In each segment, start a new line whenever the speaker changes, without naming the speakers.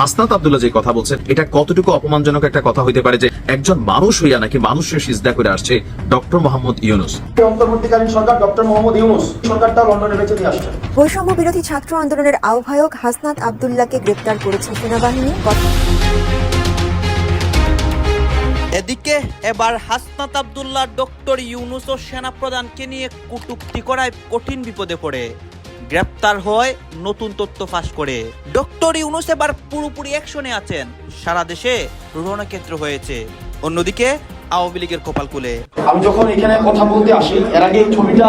হাসনাত আব্দুল্লাহ যে কথা বলছেন এটা কতটুকু অপমানজনক একটা কথা হইতে পারে যে একজন মানুষ হইয়া নাকি মানুষের সিজদা করে আসছে ডক্টর মোহাম্মদ ইউনুস?
অন্তর্বর্তীকালীন সরকার ডক্টর মোহাম্মদ ইউনুস সরকারটা লন্ডনে বেঁচে দিয়ে আসছে।
বৈষম্য বিরোধী ছাত্র আন্দোলনের আহ্বায়ক হাসনাত আবদুল্লাহকে গ্রেপ্তার করেছে সেনাবাহিনী।
এদিকে এবার হাসনাত আবদুল্লাহ ডক্টর ইউনুস ও সেনাপ্রধানকে নিয়ে কটূক্তি করায় কঠিন বিপদে পড়ে। গ্রেপ্তার হয় নতুন তথ্য ফাঁস করে। ডক্টর ইউনুস এবার পুরোপুরি অ্যাকশনে আছেন। সারা দেশে রণক্ষেত্র হয়েছে। অন্যদিকে আওয়ামী লীগের কপালকুলে
আমি যখন এখানে কথা বলতে আসি এর আগে এই ছবিটা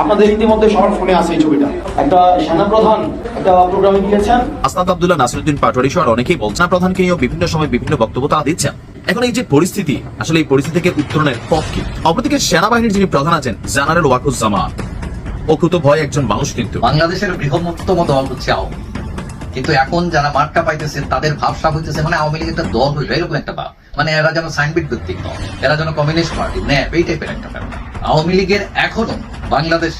আপনাদের ইতিমধ্যে সবার ফোনে আছে এই ছবিটা। একটা সেনাপ্রধান একটা প্রোগ্রামে গিয়েছেন।
হাসনাত আব্দুল্লাহ নাসিরুদ্দিন পাটোয়ারি সহ অনেকেই বলছেন প্রধানকে বিভিন্ন সময় বিভিন্ন বক্তব্য তারা দিচ্ছেন। এখন এই যে পরিস্থিতি আসলে এই পরিস্থিতি থেকে উত্তরণের পথ কি? অপরদিকে সেনাবাহিনীর যিনি প্রধান আছেন জেনারেল ওয়াকুজ্জামান। অকুত ভয় একজন মানুষ কিন্তু।
বাংলাদেশের বৃহত্তম দল হচ্ছে আওয়ামী কিন্তু এখন যারা মার্কা পাইতেছে, তাদের ভাবসা হইতেছে মানে আওয়ামী লীগের একটা দল হইল, এরকম একটা ভাব। মানে এরা যেন সাইনবিট ভিত্তিক দল এরা যেন কমিউনিস্ট পার্টি ন্যাপ এই টাইপের একটা ব্যাপার। আওয়ামী লীগের এখনও বাংলাদেশ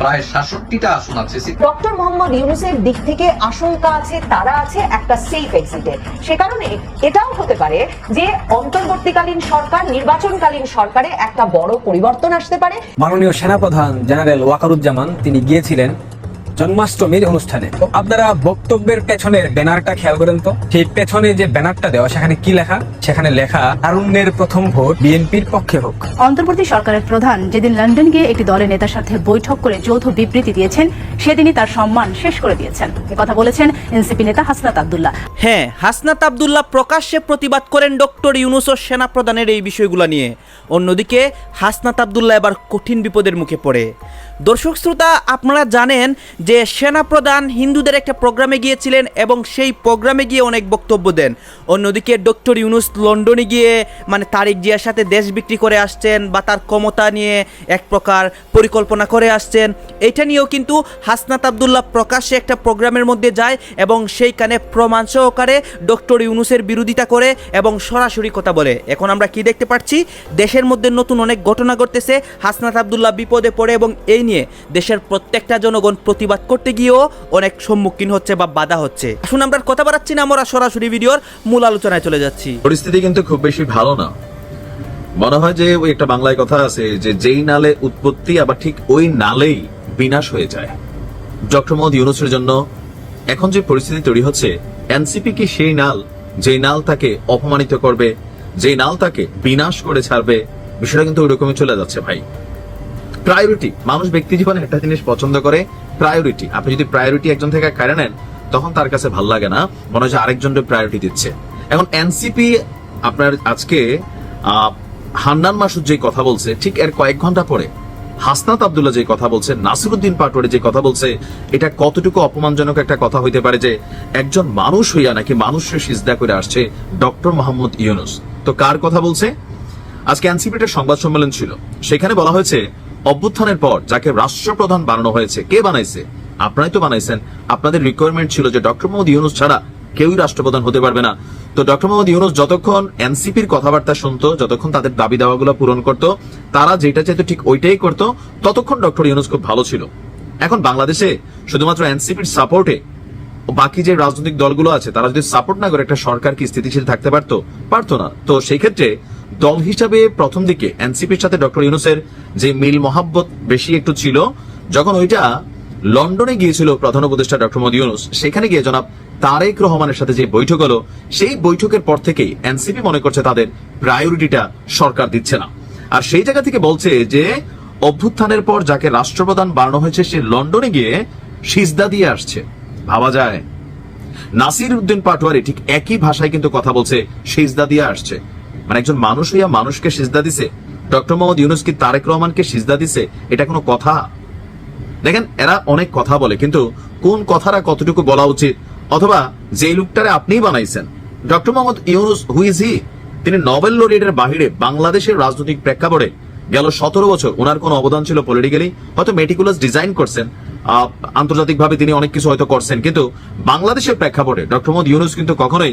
প্রায় সাতষট্টিটা আসন আছে।
ডক্টর মোহাম্মদ ইউনুসের দিক থেকে আশঙ্কা আছে তারা আছে একটা সেফ এক্সিটে সে কারণে এটাও হতে পারে যে অন্তর্বর্তীকালীন সরকার নির্বাচনকালীন সরকারে একটা বড় পরিবর্তন আসতে পারে।
মাননীয় সেনাপ্রধান জেনারেল ওয়াকারুজ্জামান তিনি গিয়েছিলেন জন্মাষ্টমীর অনুষ্ঠানে। তো আপনারা বক্তব্যের পেছনের ব্যানারটা খেয়াল করেন তো? সেই পেছনে যে ব্যানারটা দেওয়া সেখানে কি লেখা? সেখানে লেখা তারুণ্যের প্রথম ভোট বিএনপির পক্ষে হোক।
অন্তর্বর্তী সরকারের প্রধান যেদিন লন্ডন গিয়ে একটি দলের নেতার সাথে বৈঠক করে যৌথ বিবৃতি দিয়েছেন সেদিনই তার সম্মান শেষ করে দিয়েছেন। কথা বলেছেন এনসিপি নেতা হাসনাত আবদুল্লাহ।
হ্যাঁ হাসনাত আবদুল্লাহ প্রকাশ্যে প্রতিবাদ করেন ডক্টর ইউনুস ও সেনাপ্রধানের এই বিষয়গুলো নিয়ে। অন্যদিকে হাসনাত আবদুল্লাহ এবার কঠিন বিপদের মুখে পড়ে। দর্শক শ্রোতা, আপনারা জানেন যে সেনাপ্রধান হিন্দুদের একটা প্রোগ্রামে গিয়েছিলেন এবং সেই প্রোগ্রামে গিয়ে অনেক বক্তব্য দেন। অন্যদিকে ডক্টর ইউনুস লন্ডনে গিয়ে মানে তারিক জিয়ার সাথে দেশ বিক্রি করে আসছেন বা তার ক্ষমতা নিয়ে এক প্রকার পরিকল্পনা করে আসছেন। এটা নিয়েও কিন্তু হাসনাত আবদুল্লাহ প্রকাশ্যে একটা প্রোগ্রামের মধ্যে যায় এবং সেইখানে প্রমাণ সহকারে ডক্টর ইউনুসের বিরোধিতা করে এবং সরাসরি কথা বলে। এখন আমরা কি দেখতে পাচ্ছি? দেশের মধ্যে নতুন অনেক ঘটনা ঘটতেছে। হাসনাত আবদুল্লাহ বিপদে পড়ে এবং এই নিয়ে দেশের প্রত্যেকটা জনগণ প্রতিবাদ করতে গিয়েও অনেক সম্মুখীন হচ্ছে বা বাধা হচ্ছে। আসুন আমরা কথা বাড়াচ্ছি না, আমরা সরাসরি ভিডিওর মূল আলোচনায় চলে যাচ্ছি।
পরিস্থিতি কিন্তু খুব বেশি ভালো না। মনে হয় যে ওই একটা বাংলায় কথা আছে যে যেই নালে উৎপত্তি আবার ঠিক ওই নালেই বিনাশ হয়ে যায়। ডক্টর মোহাম্মদ ইউনুসের জন্য এখন যে পরিস্থিতি তৈরি হচ্ছে, এনসিপি কি সেই নাল যেই নাল তাকে অপমানিত করবে, যেই নাল তাকে বিনাশ করে ছাড়বে, বিষয়টা কিন্তু ওইরকমই চলে যাচ্ছে ভাই। প্রায়োরিটি মানুষ ব্যক্তি জীবনে একটা জিনিস পছন্দ করে প্রায়োরিটি আপনি যদি প্রায়োরিটি একজন থেকে কেড়ে নেন, তখন তার কাছে ভালো লাগে না। মনে হয় যে আরেকজনের প্রায়োরিটি দিচ্ছে। এখন এনসিপি আপনার আজকে হান্নান মাসুদ যে কথা বলছে, ঠিক এর কয়েক ঘণ্টা পরে, হাসনাত আব্দুল্লাহ যে কথা বলছে, নাসিরুদ্দিন পাটোয়ারি যে কথা বলছে, এটা কতটুকু অপমানজনক একটা কথা হইতে পারে যে, একজন মানুষ হইয়া নাকি মানুষের সিজদা করে আসছে ডক্টর মোহাম্মদ ইউনুস। তো কার কথা বলছে? আজকে এনসিপির সংবাদ সম্মেলন ছিল। সেখানে বলা হয়েছে অভ্যুত্থানের পর যাকে রাষ্ট্রপ্রধান বানানো হয়েছে, কে বানাইছে? আপনারাই তো বানাইছেন। আপনাদের রিকোয়ারমেন্ট ছিল যে ডক্টর মোহাম্মদ ইউনুস ছাড়া কেউই রাষ্ট্রপ্রধান হতে পারবে না। তো ডক্টর মোহাম্মদ ইউনুস যতক্ষণ এনসিপির কথাবার্তা শুনতো, যতক্ষণ তাদের দাবি দাওয়াগুলো পূরণ করত, তারা যেটা চাইতো ঠিক ওইটাই করত, ততক্ষণ ডক্টর ইউনুস খুব ভালো ছিল। এখন বাংলাদেশে শুধুমাত্র এনসিপির সাপোর্টে বাকি যে রাজনৈতিক দলগুলো আছে, তারা যদি সাপোর্ট না করে একটা সরকার কি স্থিতিশীল থাকতে পারতো? পারতো না। তো সেই ক্ষেত্রে দল হিসাবে প্রথম দিকে এনসিপির সাথে ডক্টর ইউনুসের যে মিল মহাব্বত বেশি একটু ছিল, যখন ওইটা লন্ডনে গিয়েছিল প্রধান উপদেষ্টা ডক্টর মোদী ইউনুস, সেখানে গিয়ে জনাব তারেক রহমানের সাথে যে বৈঠক হলো, সেই বৈঠকের পর থেকেই এনসিপি মনে করছে তাদের প্রায়োরিটিটা সরকার দিচ্ছে না। আর সেই জায়গা থেকে বলছে যে, অভ্যুত্থানের পর যাকে রাষ্ট্রপ্রধান বানানো হয়েছে, সে লন্ডনে গিয়ে সিজদা দিয়ে আসছে। ভাবা যায়। নাসির উদ্দিন পাটোয়ারি ঠিক একই ভাষায় কিন্তু কথা বলছে, সিজদা দিয়ে আসছে। মানে একজন মানুষ হইয়া মানুষকে সিজদা দিছে। ডক্টর মোহাম্মদ ইউনুস কি তারেক রহমানকে সিজদা দিছে? এটা কোনো কথা? দেখেন, এরা অনেক কথা বলে, কিন্তু কোন কথাটা কতটুকু বলা উচিত? অথবা যে লোকটারে আপনিই বানাইছেন, doctor Mohammad Yunus who is he তিনি নোবেল লরিয়েটের বাহিরে বাংলাদেশের রাজনৈতিক প্রেক্ষাপটে গেল সতেরো বছর ওনার কোন অবদান ছিল পলিটিক্যালি হয়তো মেটিকুলাস ডিজাইন করছেন। আন্তর্জাতিকভাবে তিনি অনেক কিছু হয়তো করছেন, কিন্তু বাংলাদেশের প্রেক্ষাপটে, ডক্টর মোহাম্মদ ইউনুস কিন্তু কখনোই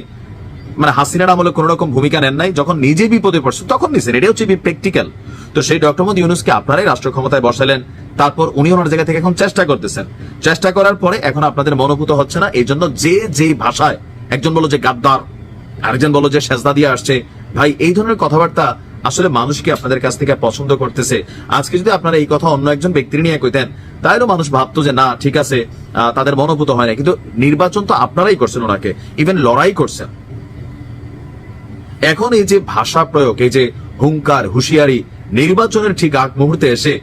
মানে হাসিনার আমলে কোন রকম ভূমিকা নেন নাই, যখন নিজে বিপদে পড়ছে, তখন নিছেন। এটা হচ্ছে প্র্যাকটিক্যাল তো সেই ডক্টর মোহাম্মদ ইউনুসকে আপনারাই রাষ্ট্র ক্ষমতায় বসালেন, তারপর উনি ওনার জায়গা থেকে এখন চেষ্টা করতেছেন। চেষ্টা করার পরে এখন আপনাদের মনোভূত হচ্ছে না এই জন্য যে যেই ভাষায় একজন বলো যে গাদ্দার, আরেকজন বলো যে সেজদা দিয়ে আসছে, ভাই, এই ধরনের কথাবার্তা আসলে মানুষ কি আপনাদের কাছ থেকে পছন্দ করতেছে? আজকে যদি আপনারা এই কথা অন্য একজন ব্যক্তির নিয়ে কইতেন তাহলেও মানুষ ভাবতো যে না, ঠিক আছে তাদের মনোভূত হয় না। কিন্তু নির্বাচন তো আপনারাই করছেন ওনাকে ইভেন লড়াই করছেন। এখন এই যে ভাষা প্রয়োগ, এই যে হুঙ্কার, হুঁশিয়ারি নির্বাচনের ঠিক আগ মুহূর্তে এসে,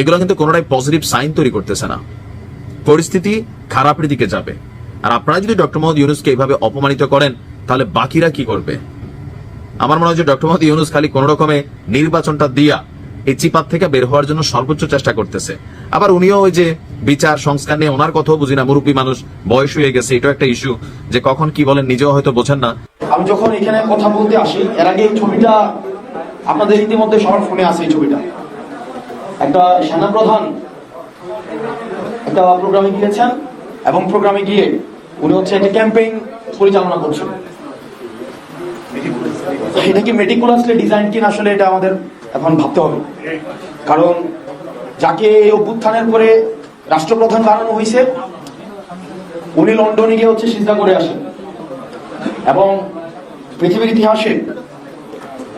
এগুলো কিন্তু কোনোটাই পজিটিভ সাইন তৈরি করতেছে না। পরিস্থিতি খারাপের দিকে যাবে। আর আপনারা যদি ডক্টর মোহাম্মদ ইউনুসকে এইভাবে অপমানিত করেন, তাহলে বাকিরা কি করবে? আমার মনে হয় যে ডক্টর মোহাম্মদ ইউনুস খালি কোন রকমে নির্বাচনটা দিয়া এই চিপাত থেকে বের হওয়ার জন্য সর্বোচ্চ চেষ্টা করতেছে। আবার উনিও ওই যে বিচার সংস্কার নিয়ে ওনার কথাও বুঝি না, মুরব্বী মানুষ বয়স হয়ে গেছে, এটাও একটা ইস্যু যে কখন কি বলেন নিজেও হয়তো বোঝেন না।
আমি যখন এখানে কথা বলতে আসি, এর আগে এই ছবিটা আপনাদের ইতিমধ্যে সবার ফোনে আছে, এই ছবিটা। একটা সেনাপ্রধান একটা প্রোগ্রামে গিয়েছেন এবং প্রোগ্রামে গিয়ে উনি হচ্ছে একটা ক্যাম্পেইন পরিচালনা করছেন। এটা কি মেটিকুলাসলি ডিজাইন কিনা আসলে এটা আমাদের এখন ভাবতে হবে। কারণ যাকে অভ্যুত্থানের পরে রাষ্ট্রপ্রধান বানানো হয়েছে উনি লন্ডনে গিয়ে হচ্ছে সিজদা করে আসেন। এবং পৃথিবীর ইতিহাসে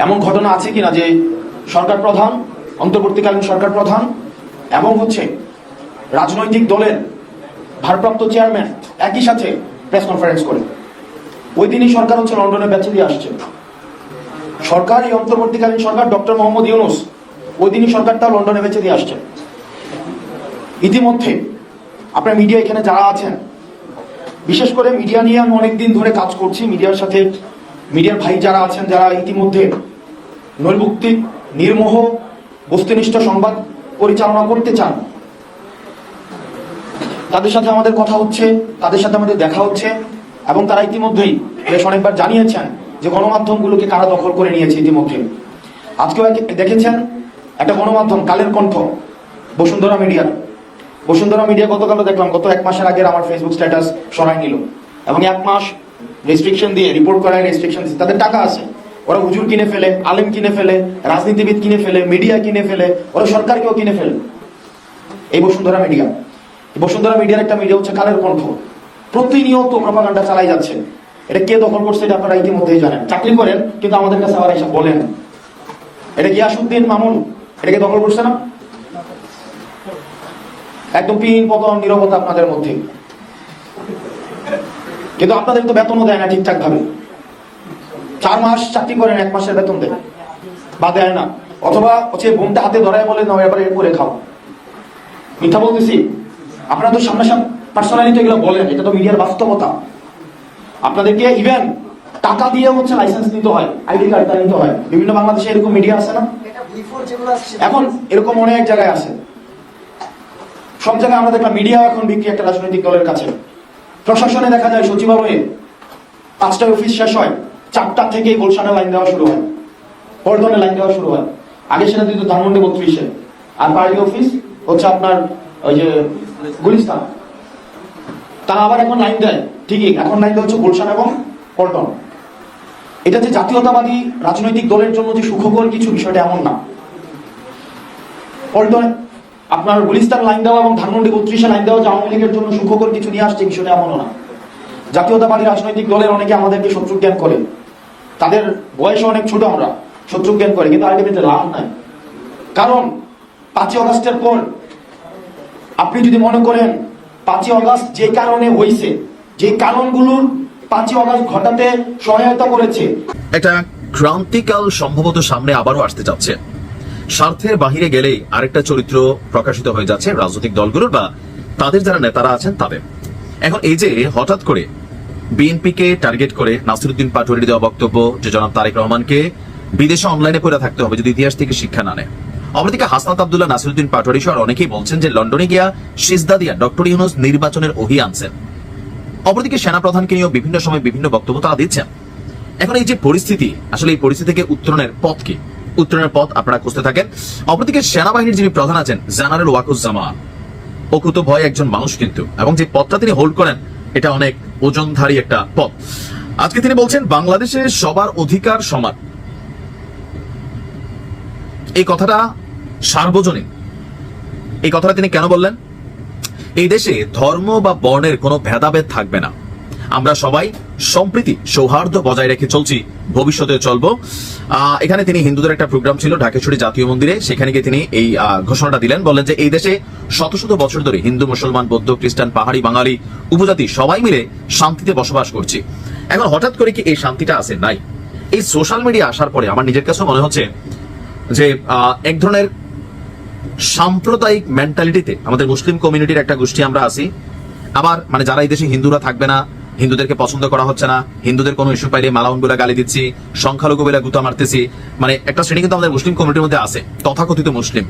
এমন ঘটনা আছে কিনা যে সরকার প্রধান, অন্তর্বর্তীকালীন সরকার প্রধান এবং হচ্ছে রাজনৈতিক দলের ভারপ্রাপ্ত চেয়ারম্যান একই সাথে প্রেস কনফারেন্স করে। ওই দিনই সরকার হচ্ছে লন্ডনে বেঁচে দিয়ে আসছে। সরকার, এই অন্তর্বর্তীকালীন সরকার ডক্টর মোহাম্মদ ইউনুস, ওই দিনই সরকারটা লন্ডনে বেঁচে দিয়ে আসছে। ইতিমধ্যে আপনার মিডিয়া এখানে যারা আছেন, বিশেষ করে মিডিয়া নিয়ে আমি অনেকদিন ধরে কাজ করছি, মিডিয়ার সাথে মিডিয়ার ভাই যারা আছেন, যারা ইতিমধ্যে নৈর্ভুক্তিক নির্মোহ, বস্তুনিষ্ঠ সংবাদ পরিচালনা করতে চান, তাদের সাথে আমাদের কথা হচ্ছে, তাদের সাথে আমাদের দেখা হচ্ছে, এবং তারা ইতিমধ্যেই বেশ অনেকবার জানিয়েছেন যে গণমাধ্যমগুলোকে কারা দখল করে নিয়েছে ইতিমধ্যে। আজকেও দেখেছেন একটা গণমাধ্যম, কালের কণ্ঠ, বসুন্ধরা মিডিয়া বসুন্ধরা মিডিয়া গতকালও দেখলাম, গত এক মাসের আগের আমার ফেসবুক স্ট্যাটাস সরাই নিল। এবং এক মাস রেস্ট্রিকশন দিয়ে রিপোর্ট করায় রেস্ট্রিকশন দিচ্ছে। তাদের টাকা আছে। ওরা হুজুর কিনে ফেলে, আলেম কিনে ফেলে, রাজনীতিবিদ কিনে ফেলে মিডিয়া কিনে ফেলে, ওরা সরকারকেও কিনে ফেলে। এই বসুন্ধরা মিডিয়া এই বসুন্ধরা মিডিয়ার একটা মিডিয়া হচ্ছে কালের কণ্ঠ। প্রতিনিয়ত প্রপাগান্ডা চালাই যাচ্ছে। এটা কে দখল করছে এটা আপনারা ইতিমধ্যেই জানেন। চাকরি করেন, কিন্তু আমাদের কাছে আবার এসে বলেন। এটা গিয়াসুদ্দিন মামুন? এটাকে দখল করছে না? একদম পিন পতন, নিরবতা আপনাদের মধ্যে। কিন্তু আপনাদের তো বেতনও দেয় না ঠিকঠাক ভাবে চার মাস চাকরি করেন, এক মাসের বেতন দেয়। বা দেয় না। অথবা হচ্ছে বোনটা হাতে ধরায় বলে না এবার করে খাও। মিথ্যা বলতেছি? আপনারা তো সামনাসামনি পার্সোনালি তো এগুলো বলেন, এটা তো মিডিয়ার বাস্তবতা। আপনাদেরকে ইভেন টাকা দিয়ে হচ্ছে লাইসেন্স নিতে হয় আইডি কার্ডটা নিতে হয়। বিভিন্ন বাংলাদেশে এরকম মিডিয়া আছে না? এখন এরকম অনেক জায়গায় আছে। সব জায়গায় আমরা দেখলাম মিডিয়া এখন বিক্রি একটা রাজনৈতিক দলের কাছে। প্রশাসনে দেখা যায় সচিবালয়ে পাঁচটায় অফিস শেষ হয়, চারটা থেকে গুলশানে লাইন দেওয়া শুরু হয় পল্টনে লাইন দেওয়া শুরু হয়। আগে সেটা দিত ধানমন্ডি বত্রিশে, আর পার্টি অফিস হচ্ছে আপনার ওই যে গুলিস্তান। তারা আবার এখন লাইন দেয়, ঠিকই, এখন লাইন দেওয়া হচ্ছে গুলশান এবং পল্টন এটা যে জাতীয়তাবাদী রাজনৈতিক দলের জন্য যে সুখকর কিছু বিষয়টা এমন না। পল্টন আপনার গুলিস্তান লাইন দেওয়া এবং ধানমন্ডি বত্রিশে লাইন দেওয়া যে আওয়ামী লীগের জন্য সুখকর কিছু নিয়ে আসছে বিষয়টা এমনও না। জাতীয়তাবাদী রাজনৈতিক দলের অনেকে আমাদেরকে শত্রু জ্ঞান করে তাদের বয়সে অনেক ছোট আমরা শত্রু জ্ঞান করে, কিন্তু আলটিমেটলি লাভ নাই। কারণ পাঁচই অগাস্টের পর আপনি যদি মনে করেন, পাঁচই অগাস্ট যে কারণে হয়েছে যে কারণগুলোর পাঁচই অগাস্ট ঘটাতে সহায়তা করেছে।
এটা ক্রান্তিকাল সম্ভবত সামনে আবারও আসতে যাচ্ছে স্বার্থের বাহিরে গেলেই আরেকটা চরিত্র প্রকাশিত হয়ে যাচ্ছে রাজনৈতিক দলগুলোর বা তাদের যারা নেতারা আছেন তাদের। এখন এই যে হঠাৎ করে বিএনপিকে টার্গেট করে নাসিরুদ্দিন পাটোয়ারির দেওয়া বক্তব্য যে জনাব তারেক রহমানকে বিদেশে অনলাইনে পড়ে থাকতে হবে যদি ইতিহাস থেকে শিক্ষা না নেয়। অপরদিকে হাসনাত আব্দুল্লাহ, নাসিরুদ্দিন পাটোয়ারি সহ অনেকেই বলছেন যে লন্ডনে গিয়া সিজদা দিয়া ডক্টর ইউনুস নির্বাচনের ওহি আনছেন। অপরদিকে সেনাপ্রধানকে নিয়েও বিভিন্ন সময় বিভিন্ন বক্তব্য তারা দিচ্ছেন। এখন এই যে পরিস্থিতি, আসলে এই পরিস্থিতি থেকে উত্তরণের পথ কি? উত্তরণের পথ আপনারা খুঁজতে থাকেন। অপরদিকে সেনাবাহিনীর যিনি প্রধান আছেন, জেনারেল ওয়াকুজ্জামান অকুত ভয় একজন মানুষ কিন্তু এবং যে পদটা তিনি হোল্ড করেন, এটা অনেক ওজনধারী একটা পদ আজকে তিনি বলছেন, বাংলাদেশে সবার অধিকার সমান। এই কথাটা সার্বজনীন। এই কথাটা তিনি কেন বললেন? এই দেশে ধর্ম বা বর্ণের কোনো ভেদাভেদ থাকবে না। আমরা সবাই সম্প্রীতি, সৌহার্দ্য বজায় রেখে চলছি, ভবিষ্যতে চলবো। এখানে তিনি হিন্দুদের একটা প্রোগ্রাম ছিল, ঢাকেশ্বরী জাতীয় মন্দিরে। সেখানে গিয়ে তিনি এই ঘোষণাটা দিলেন বললেন যে এই দেশে শত শত বছর ধরে হিন্দু, মুসলমান, বৌদ্ধ, খ্রিস্টান, পাহাড়ি, বাঙালি, উপজাতি সবাই মিলে শান্তিতে বসবাস করছি। এখন হঠাৎ করে কি এই শান্তিটা আছে? নাই। এই সোশ্যাল মিডিয়া আসার পরে আমার নিজের কাছেও মনে হচ্ছে যে এক ধরনের সাম্প্রদায়িক মেন্টালিটিতে আমাদের মুসলিম কমিউনিটির একটা গোষ্ঠী আমরা আছি। আবার মানে যারা এই দেশে হিন্দুরা থাকবে না হিন্দুদেরকে পছন্দ করা হচ্ছে না। হিন্দুদের কোনো ইস্যু পাইলে মালাউন বলে গালি দিচ্ছি, সংখ্যালঘু বলে গুতা মারতেছি। মানে একটা শ্রেণি কিন্তু আমাদের মুসলিম কমিউনিটির মধ্যে আছে, তথাকথিত মুসলিম।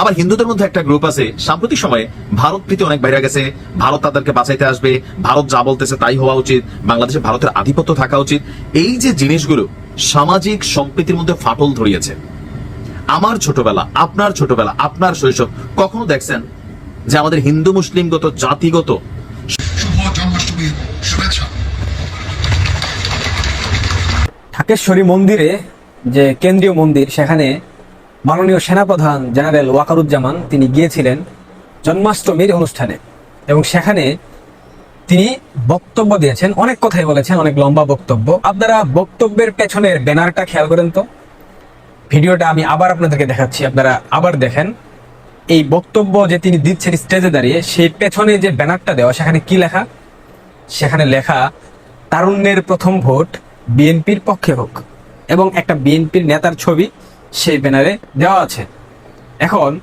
আবার হিন্দুদের মধ্যে একটা গ্রুপ আছে, সাম্প্রতিক সময়ে ভারত প্রীতি অনেক বাইরে গেছে, ভারত তাদেরকে বাঁচাইতে আসবে, ভারত যা বলতেছে তাই হওয়া উচিত, বাংলাদেশে ভারতের আধিপত্য থাকা উচিত। এই যে জিনিসগুলো সামাজিক সম্প্রীতির মধ্যে ফাটল ধরিয়েছে। আমার ছোটবেলা, আপনার ছোটবেলা, আপনার শৈশব, কখনো দেখছেন যে আমাদের হিন্দু মুসলিমগত জাতিগত
ঢাকেশ্বরী মন্দিরে, যে কেন্দ্রীয় মন্দির, সেখানে মাননীয় সেনাপ্রধান জেনারেল ওয়াকারুজ্জামান তিনি গিয়েছিলেন জন্মাষ্টমীর অনুষ্ঠানে। এবং সেখানে তিনি বক্তব্য দিয়েছেন, অনেক কথাই বলেছেন, অনেক লম্বা বক্তব্য। আপনারা বক্তব্যের পেছনের ব্যানারটা খেয়াল করেন তো। ভিডিওটা আমি আবার আপনাদেরকে দেখাচ্ছি, আপনারা আবার দেখেন। এই বক্তব্য যে তিনি দিচ্ছেন স্টেজে দাঁড়িয়ে, সেই পেছনে যে ব্যানারটা দেওয়া, সেখানে কি লেখা? সেখানে লেখা, তারুণ্যের প্রথম ভোট বিএনপির পক্ষে হোক এবং একটা বিএনপির নেতার ছবি সেই ব্যানারে দেওয়া আছে। এখন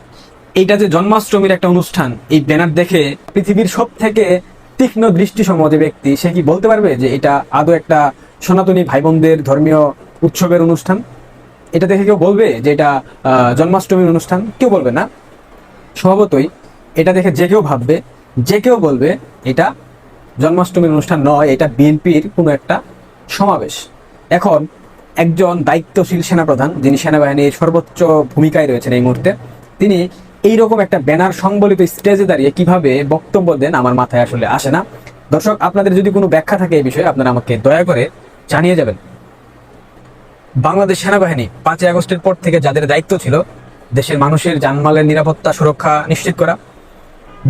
এইটা যে জন্মাষ্টমীর একটা অনুষ্ঠান, এই ব্যানার দেখে পৃথিবীর সব থেকে তীক্ষ্ণ দৃষ্টি যে ব্যক্তি, সে কি বলতে পারবে যে এটা আদৌ একটা সনাতনী ভাই বোনদের ধর্মীয় উৎসবের অনুষ্ঠান? এটা দেখে কেউ বলবে যে এটা জন্মাষ্টমীর অনুষ্ঠান? কেউ বলবে না। স্বভাবতই এটা দেখে যে কেউ ভাববে, যে কেউ বলবে এটা জন্মাষ্টমীর অনুষ্ঠান নয়, এটা বিএনপির কোনো একটা সমাবেশ। এখন একজন দায়িত্বশীল সেনাপ্রধান, যিনি সেনাবাহিনীর সর্বোচ্চ ভূমিকায় রয়েছেন এই মুহূর্তে, তিনি এইরকম একটা ব্যানার সংবলিত স্টেজে দাঁড়িয়ে কীভাবে বক্তব্য দেন আমার মাথায় আসলে আসে না। দর্শক, আপনাদের যদি কোনো ব্যাখ্যা থাকে এই বিষয়ে, আপনারা আমাকে দয়া করে জানিয়ে যাবেন। বাংলাদেশ সেনাবাহিনী পাঁচই আগস্টের পর থেকে যাদের দায়িত্ব ছিল, দেশের মানুষের জানমালের নিরাপত্তা সুরক্ষা নিশ্চিত করা,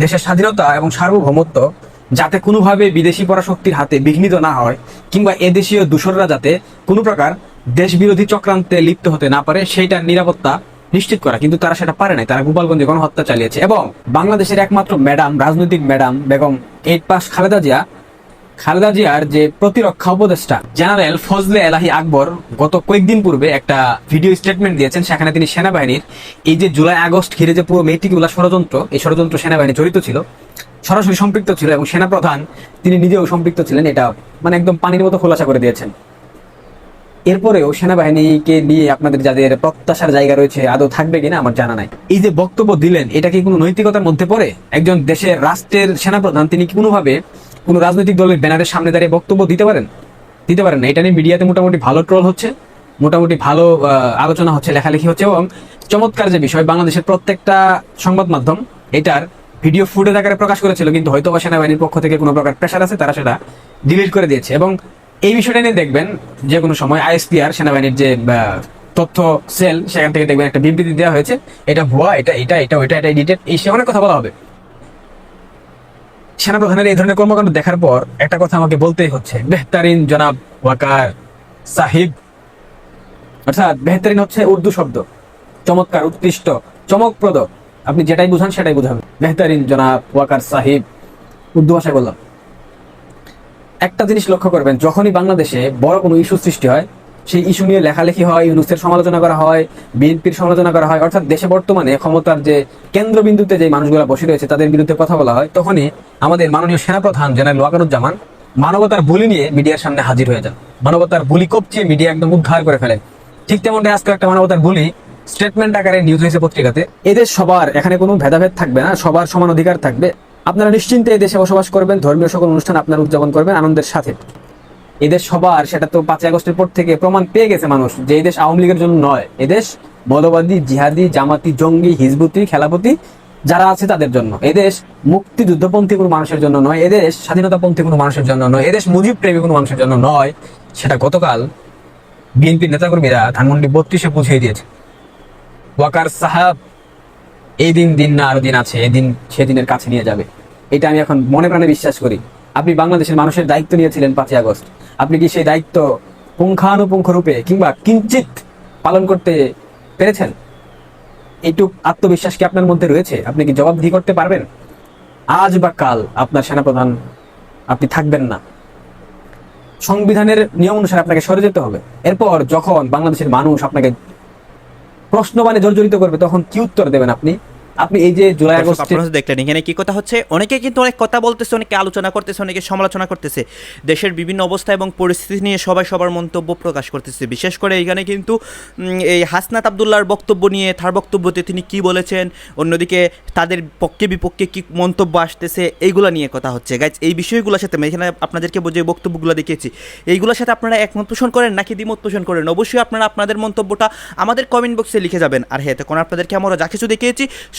দেশের স্বাধীনতা এবং সার্বভৌমত্ব যাতে কোনোভাবে বিদেশি পরাশক্তির হাতে বিঘ্নিত না হয়, কিংবা এদেশীয় দূষররা যাতে কোনো প্রকার দেশ বিরোধী চক্রান্তে লিপ্ত হতে না পারে, সেইটার নিরাপত্তা নিশ্চিত করা। কিন্তু তারা সেটা পারে নাই। তারা গোপালগঞ্জে গণহত্যা চালিয়েছে। এবং বাংলাদেশের একমাত্র ম্যাডাম, রাজনৈতিক madam Begum eight pass Khaleda Zia, Khaleda জিয়ার যে প্রতিরক্ষা উপদেষ্টা জেনারেল ফজলে এলাহি আকবর গত কয়েকদিন পূর্বে একটা ভিডিও স্টেটমেন্ট দিয়েছেন, সেখানে তিনি সেনাবাহিনীর এই যে জুলাই আগস্ট ঘিরে যে পুরো মেয়েটিগুলা ষড়যন্ত্র, এই ষড়যন্ত্র সেনাবাহিনী জড়িত ছিল সরাসরি সম্পৃক্ত ছিল এবং সেনাপ্রধান তিনি নিজেও সম্পৃক্ত ছিলেন, এটা মানে একদম পানির মতো খোলাসা করে দিয়েছেন। এরপরেও সেনাবাহিনীকে নিয়ে আপনাদের যাদের প্রত্যাশার জায়গা রয়েছে, আদৌ থাকবে কিনা আমার জানা নাই। এই যে বক্তব্য দিলেন, এটা কি কোনো নৈতিকতার মধ্যে পড়ে? একজন দেশের রাষ্ট্রের সেনাপ্রধান, তিনি কি কোনোভাবে কোনো রাজনৈতিক দলের ব্যানারের সামনে দাঁড়িয়ে বক্তব্য দিতে পারেন? দিতে পারেন না, এটা নিয়ে মিডিয়াতে মোটামুটি ভালো ট্রল হচ্ছে, মোটামুটি ভালো আলোচনা হচ্ছে, লেখালেখি হচ্ছে, এবং চমৎকার যে বিষয়, বাংলাদেশের প্রত্যেকটা সংবাদ মাধ্যম এটার ভিডিও ফুটেজ আকারে প্রকাশ করেছিল, কিন্তু হয়তো সেনাবাহিনীর পক্ষ থেকে কোনো প্রকার প্রেশার আছে, তারা সেটা ডিলিট করে দিয়েছে। এবং এই বিষয়টা নিয়ে দেখবেন যে কোনো সময় আইএসপিআর সেনাবাহিনীর যে তথ্য সেল সেখান থেকে দেখবেন একটা বিবৃতি দেওয়া হয়েছে। এটা ভুয়া, এটা এটা এটা, ওইটা, এটা এডিটেড এই সে অনেক কথা বলা হবে। সেনাপ্রধানের এই ধরনের কর্মকাণ্ড দেখার পর একটা কথা আমাকে বলতেই হচ্ছে। বেহতারিন জনাব ওয়াকার সাহিব। অর্থাৎ বেহতারিন হচ্ছে উর্দু শব্দ। চমৎকার, উৎকৃষ্ট, চমকপ্রদ। আপনি যেটাই বুঝান সেটাই বুঝাবেন। বেহতারিন জনাব ওয়াকার সাহিব উর্দু ভাষায় বললাম, একটা জিনিস লক্ষ্য করবেন, যখনই বাংলাদেশে বড় কোনো ইস্যু সৃষ্টি হয়, সেই ইস্যু নিয়ে লেখালেখি হয়, ইউনুসের সমালোচনা করা হয়, বিএনপির সমালোচনা করা হয়, অর্থাৎ দেশে বর্তমানে ক্ষমতার যে কেন্দ্রবিন্দুতে যে মানুষগুলো বসে রয়েছে, তাদের বিরুদ্ধে কথা বলা হয়, তখনই আমাদের মাননীয় সেনাপ্রধান জেনারেল ওয়াকারুজ্জামান মানবতার বুলি নিয়ে মিডিয়ার সামনে হাজির হয়ে যান। মানবতার বুলি কপচিয়ে মিডিয়া একদম উদ্ধার করে ফেলেন ঠিক তেমনটাই আজকে একটা মানবতার বুলি স্টেটমেন্ট আকারে নিউজ হয়েছে পত্রিকাতে। এদের সবার, এখানে কোনো ভেদাভেদ থাকবে না, সবার সমান অধিকার থাকবে। আপনারা নিশ্চিন্তে দেশে বসবাস করবেন, ধর্মীয় সকল অনুষ্ঠান আপনারা উদযাপন করবেন আনন্দের সাথে। এদেশ সবার, সেটা তো পাঁচই আগস্টের পর থেকে প্রমাণ পেয়ে গেছে মানুষ যে এই দেশ আওয়ামী লীগের জন্য নয়। এদেশ মৌলবাদী জিহাদি, জামাতি, জঙ্গি, হিজবুতি, খেলাপতি যারা আছে তাদের জন্য। এদেশ মুক্তিযুদ্ধপন্থী কোনো মানুষের জন্য নয়। এদেশ স্বাধীনতাপন্থী কোনো মানুষের জন্য নয়। এদেশ মুজিব প্রেমী কোনো মানুষের জন্য নয়। সেটা গতকাল বিএনপির নেতাকর্মীরা ধানমন্ডি বত্রিশে বুঝিয়ে দিয়েছে। ওয়াকার সাহাব এই দিন দিন না আরও দিন আছে এই দিন সেদিনের কাছে নিয়ে যাবে। এটা আমি এখন মনে প্রাণে বিশ্বাস করি। আপনি বাংলাদেশের মানুষের দায়িত্ব নিয়েছিলেন পাঁচই আগস্ট। আপনি কি সেই দায়িত্ব পুঙ্খানুপুঙ্খ রূপে কিংবা কিঞ্চিত পালন করতে পেরেছেন? এইটুক আত্মবিশ্বাস কি আপনার মধ্যে রয়েছে? আপনি কি জবাবদিহি করতে পারবেন? আজ বা কাল আপনার সেনাপ্রধান, আপনি থাকবেন না। সংবিধানের নিয়ম অনুসারে আপনাকে সরে যেতে হবে। এরপর যখন বাংলাদেশের মানুষ আপনাকে প্রশ্নবাণে জর্জরিত করবে তখন কি উত্তর দেবেন আপনি? আপনি এই যে জুলাই আগস্টে
আপনারা দেখলেন এখানে কি কথা হচ্ছে? অনেকে কিন্তু অনেক কথা বলতেছে অনেকে আলোচনা করতেছে অনেকে সমালোচনা করতেছে। দেশের বিভিন্ন অবস্থা এবং পরিস্থিতি নিয়ে সবাই সবার মন্তব্য প্রকাশ করতেছে। বিশেষ করে এখানে কিন্তু এই হাসনাত আবদুল্লাহর বক্তব্য নিয়ে তার বক্তব্যতে তিনি কি বলেছেন অন্যদিকে তাদের পক্ষে বিপক্ষে কি মন্তব্য আসতেছে এইগুলো নিয়ে কথা হচ্ছে। গাইজ এই বিষয়গুলোর সাথে আমি এখানে আপনাদেরকে যে বক্তব্যগুলো দেখিয়েছি এইগুলোর সাথে আপনারা একমত পোষণ করেন নাকি দ্বিমত পোষণ করেন? অবশ্যই আপনারা আপনাদের মন্তব্যটা আমাদের কমেন্ট বক্সে লিখে যাবেন। আর হ্যাঁ তখন আপনাদেরকে আমরা যা কিছু দেখিয়েছি